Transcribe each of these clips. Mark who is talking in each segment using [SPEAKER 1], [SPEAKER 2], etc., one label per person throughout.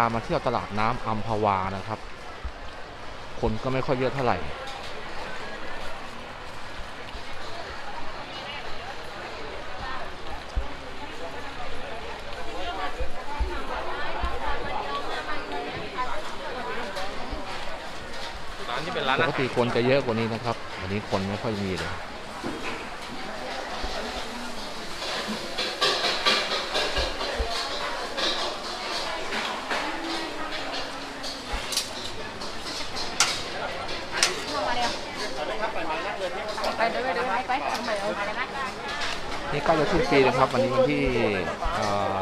[SPEAKER 1] ามาเที่ยวตลาดน้ำอัมพวานะครับ คนก็ไม่ค่อยเยอะเท่าไหร่
[SPEAKER 2] ร้านที่เป็นร้าน
[SPEAKER 1] ป
[SPEAKER 2] อากหาร
[SPEAKER 1] ติคนจะเยอะกว่านี้นะครับ วันนี้คนไม่ค่อยมีเลย นี่ใกล้จะสิ้นปีนะครับ วันนี้วันที่เอ่อ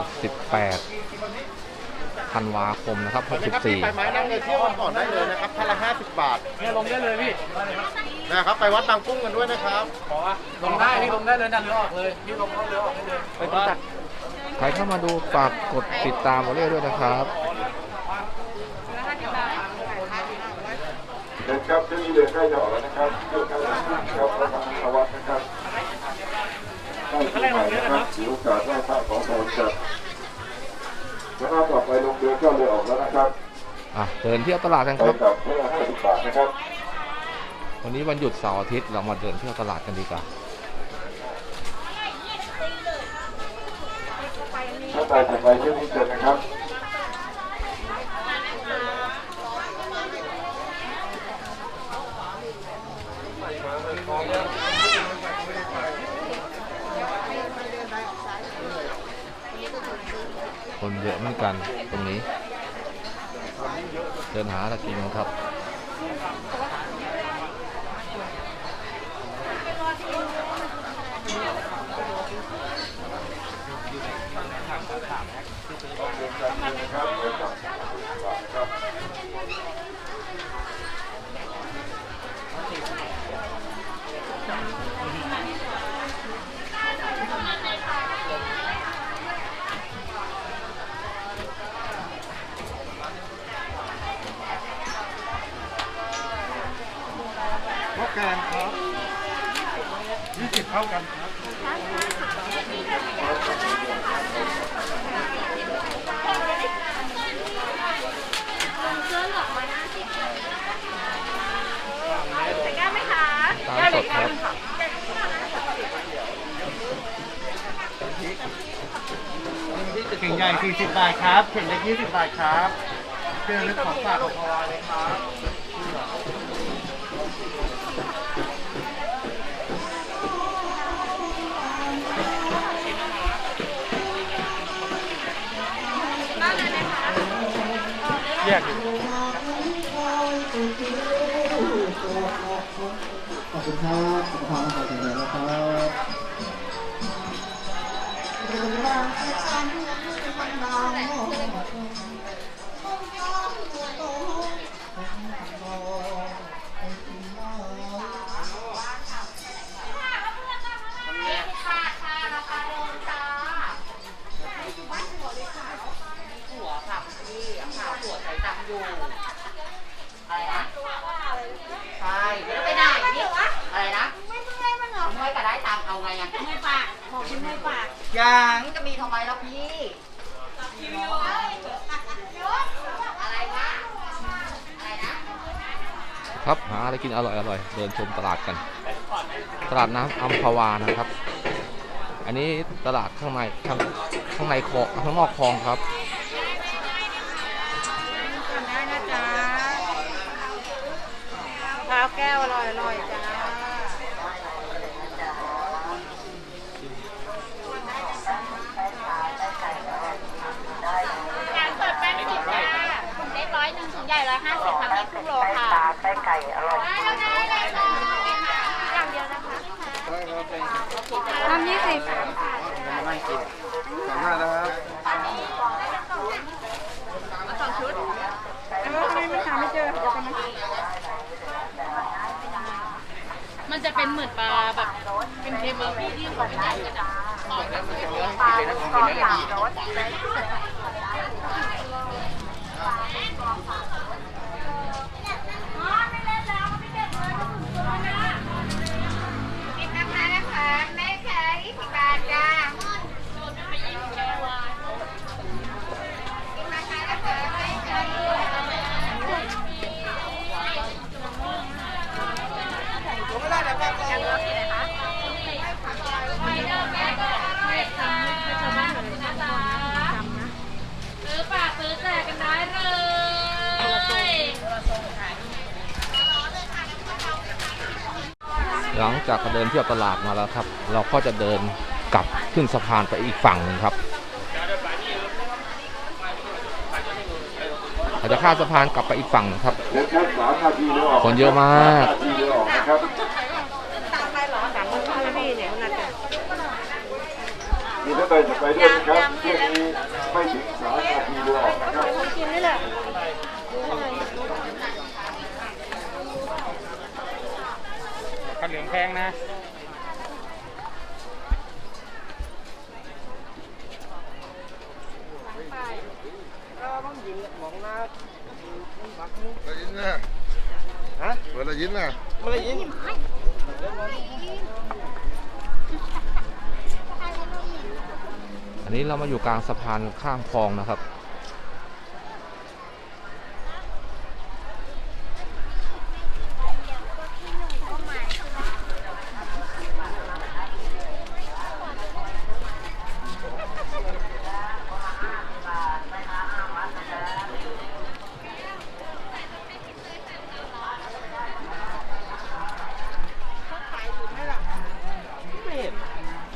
[SPEAKER 1] 18 ธันวาคมนะครับ
[SPEAKER 3] นะครับพี่ไปไม้นั่งเรือเที่ยวกันก่อนได้เลยนะครับท่านละ50 บาท
[SPEAKER 2] เนี่ยลงได้เลยพี่
[SPEAKER 3] นะครับไปวัดบางกุ้งกันด้วยนะครับ
[SPEAKER 2] ลงได้พี่ลงได้เลยดันเรือออกเลยพี่ลงเรือออกได้เลย
[SPEAKER 3] ไปตัด
[SPEAKER 1] 64 ใครเข้ามาดูฝากกดติดตามมาเรื่อยด้วยนะครับ
[SPEAKER 4] เดินครับจะมีเรือใกล้จะออกแล้วนะครับเรือกันแล้วนะครับประมาณสวัสดิ์นะครับ ใกล้ปีใหม่นะครับถือโอกาสไหว้พระขอพรครับแล้วก็ต่อไปลงเรือก็เรือออกแล้วนะครับ
[SPEAKER 1] อะเดินเที่ยวตลาดกัน
[SPEAKER 4] ไป
[SPEAKER 1] ครับ
[SPEAKER 4] กลับเพื่อ50บาทนะครับ
[SPEAKER 1] วันนี้วันหยุดเสาร์อาทิตย์เรามาเดินเที่ยวตลาดกันดีกว่า
[SPEAKER 4] ถ้าไปถัดไปเที่ยวนี้เจอนะครับ
[SPEAKER 1] คนเยอะเหมือนกันตรงนี้ เดินหาตะกินกันครับ
[SPEAKER 3] ข้าวแกงครับ20เท่ากันครับ
[SPEAKER 5] แก้ไหมคะ
[SPEAKER 1] ตามสดครับ
[SPEAKER 3] เข่งใหญ่40บาทครับเข่งเล็ก20บาทครับเรื่องลึกของฝากของพวาเลยครับ
[SPEAKER 6] คุณครับสุขภาพร่างกายแข็งแรงนะครับ
[SPEAKER 5] หัวค่ะพี่ข่าวหัวใส่ตังอยู่ อะไรนะใช่แล้วไปไหนนี่อะไรนะ ไม่เมื่อยมันเหรอเมื่อยก็ได้ตังค์เอาไงอะเมื่อยปากบอกคุณเมื่อยปากยังจะมีทำไมล่ะพี่อะไรวะอะไรนะ
[SPEAKER 1] ครับหาอะไรกินอร่อยอร่อยเดินชมตลาดกัน ตลาดน้ำอัมพวานะครับ อันนี้ตลาดข้างในข้างข้างในคลองข้างนอกคลองครับ
[SPEAKER 5] ได้นะจ๊ะข้าวแก้วอร่อยอร่อยจ้าแกงสดแป้งสดจ้าถุงเล็กร้อยหนึ่งถุงใหญ่ร้อยห้าสิบค่ะพี่ครึ่งโลค่ะ ไส้ไก่อร่อยได้ได้ได้อย่างเดียวนะคะน้ำยี่สิบ
[SPEAKER 3] ไม่กินขอบคุณนะครับ
[SPEAKER 5] สองชุดมันจะเป็นเหมือนปลาแบบเป็นเค็มแล้วพี่ที่เขาไม่ใหญ่กันอะปลาเป็นซอสสามรสกิ
[SPEAKER 1] หลังจากเดินเที่ยวตลาดมาแล้วครับ เราก็จะเดินกลับขึ้นสะพานไปอีกฝั่งหนึ่งครับเราจะข้ามสะพานกลับไปอีกฝั่งหนึ่งครับ
[SPEAKER 4] เดี๋ยวครับสามนาทีเรือออก
[SPEAKER 1] คนเยอะมาก
[SPEAKER 4] สนาทีเรือออกนะครับ มีท่านใดจะไปด้วยนะครับช่วงนี้ไม่ถึงสามนาทีเรือออกนะครับ
[SPEAKER 3] ขันเหลืองแพงนะ
[SPEAKER 1] อันนี้เรามาอยู่กลางสะพานข้ามคลองนะครับ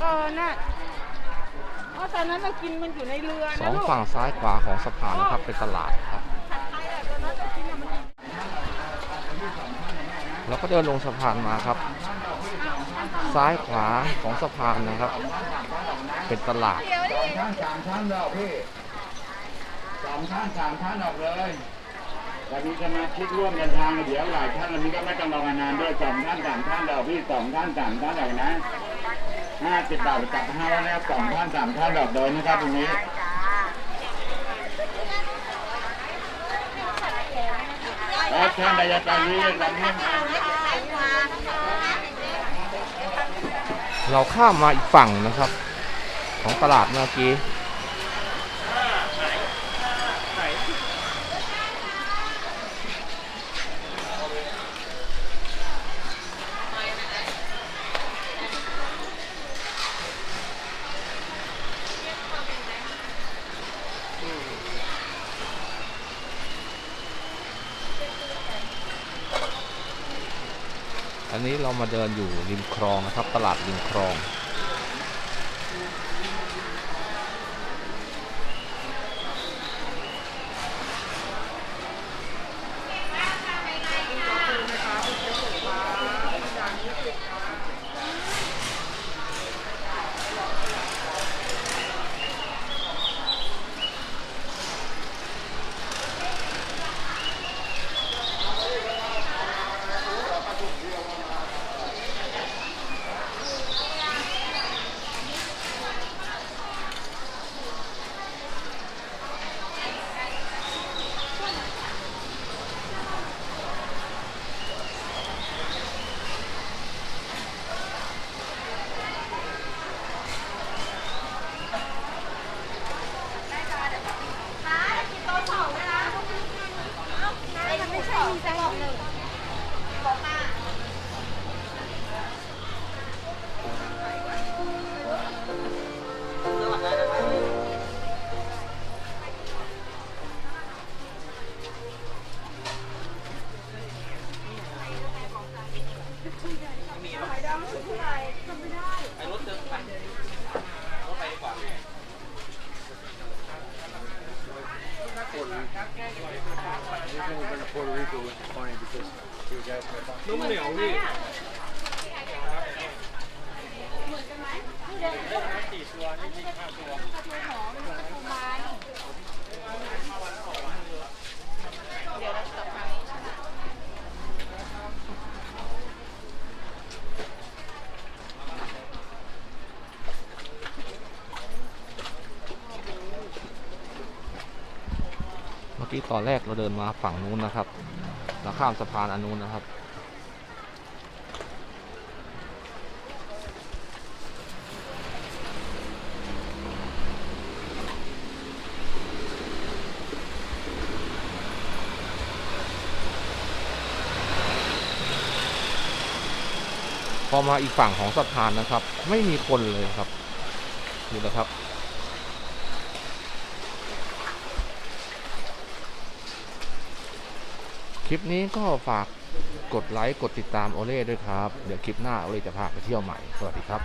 [SPEAKER 7] เออ น่ะเพราะตอ นนั้นเรากินมันอยู่ในเรือ
[SPEAKER 1] ส
[SPEAKER 7] นะ
[SPEAKER 1] อง
[SPEAKER 7] ลูก
[SPEAKER 1] ฝั่งซ้ายขวาของสะพานนะครับเป็นตลาดครับเราก็เดินลงสะพานมาครับ ซ้ายขวาของสะพานนะครับ เป็นตลาด
[SPEAKER 3] ท่านสามท่านเราพี่สองท่านสามท่านออกเลยแต่มีสมาชิกร่วมเดินทางเดี๋ยวหลายท่านแล้วนี้ก็ไม่ต้องรอนานด้วยสองท่านสามท่านเราพี่สองท่านสามท่านออกนะ ห้าสิบบาทจับห้าแล้วสองท่านสามท่านออกเลยนะครับตรงนี้แล้วท่านใดจะไปนี้ลำนี้
[SPEAKER 1] เราข้ามมาอีกฝั่งนะครับ ของตลาดเมื่อกี้ เรามาเดินอยู่ริมคลองนะครับ ตลาดริมคลอง originally we were
[SPEAKER 7] going to Puerto Rico, which is funny because he was asking about. 弄不了的。自己说，你自己看说。
[SPEAKER 1] กี้ตอนแรกเราเดินมาฝั่งนู้นนะครับเราข้ามสะพานอันนู้นนะครับ พอมาอีกฝั่งของสะพานนะครับ ไม่มีคนเลยครับดูนะครับ ลิปนี้ก็ฝากกดไลค์ กดติดตามโอเล่ด้วยครับ เดี๋ยวคลิปหน้าโอเล่จะพาไปเที่ยวใหม่ สวัสดีครับ